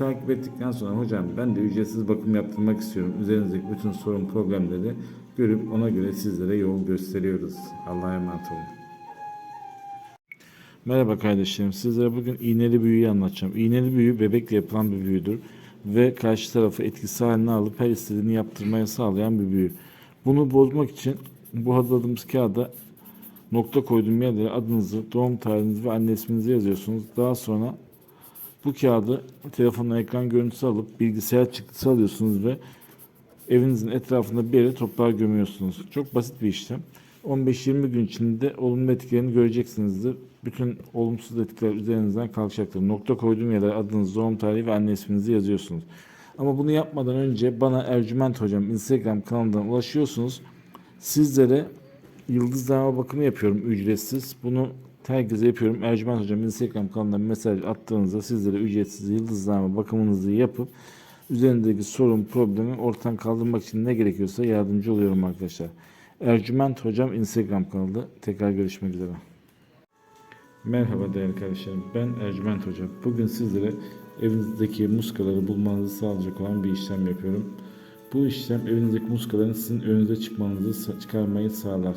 Takip ettikten sonra hocam ben de ücretsiz bakım yaptırmak istiyorum. Üzerinizdeki bütün sorun problemleri görüp ona göre sizlere yol gösteriyoruz. Allah'a emanet olun. Merhaba kardeşlerim. Sizlere bugün iğneli büyüyü anlatacağım. İğneli büyü bebekle yapılan bir büyüdür ve karşı tarafı etkisi haline alıp her istediğini yaptırmaya sağlayan bir büyü. Bunu bozmak için bu hazırladığımız kağıda nokta koyduğum yerlere adınızı, doğum tarihinizi ve anne isminizi yazıyorsunuz. Daha sonra bu kağıdı telefonla ekran görüntüsü alıp bilgisayar çıktısı alıyorsunuz ve evinizin etrafında bir yere toprağa gömüyorsunuz. Çok basit bir işlem. 15-20 gün içinde olumlu etkilerini göreceksinizdir. Bütün olumsuz etkiler üzerinizden kalkacaktır. Nokta koyduğum yerlere adınız, doğum tarihi ve anne isminizi yazıyorsunuz. Ama bunu yapmadan önce bana Ercüment Hocam Instagram kanalından ulaşıyorsunuz. Sizlere yıldızlama bakımı yapıyorum ücretsiz. Bunu herkese yapıyorum. Ercüment Hocam Instagram kanalından mesaj attığınızda sizlere ücretsiz yıldızlama bakımınızı yapıp üzerindeki sorun, problemi ortadan kaldırmak için ne gerekiyorsa yardımcı oluyorum arkadaşlar. Ercüment Hocam Instagram kanalı. Tekrar görüşmek üzere. Merhaba değerli kardeşlerim. Ben Ercüment Hoca. Bugün sizlere evinizdeki muskaları bulmanızı sağlayacak olan bir işlem yapıyorum. Bu işlem evinizdeki muskaların sizin önünüze çıkmanızı çıkarmayı sağlar.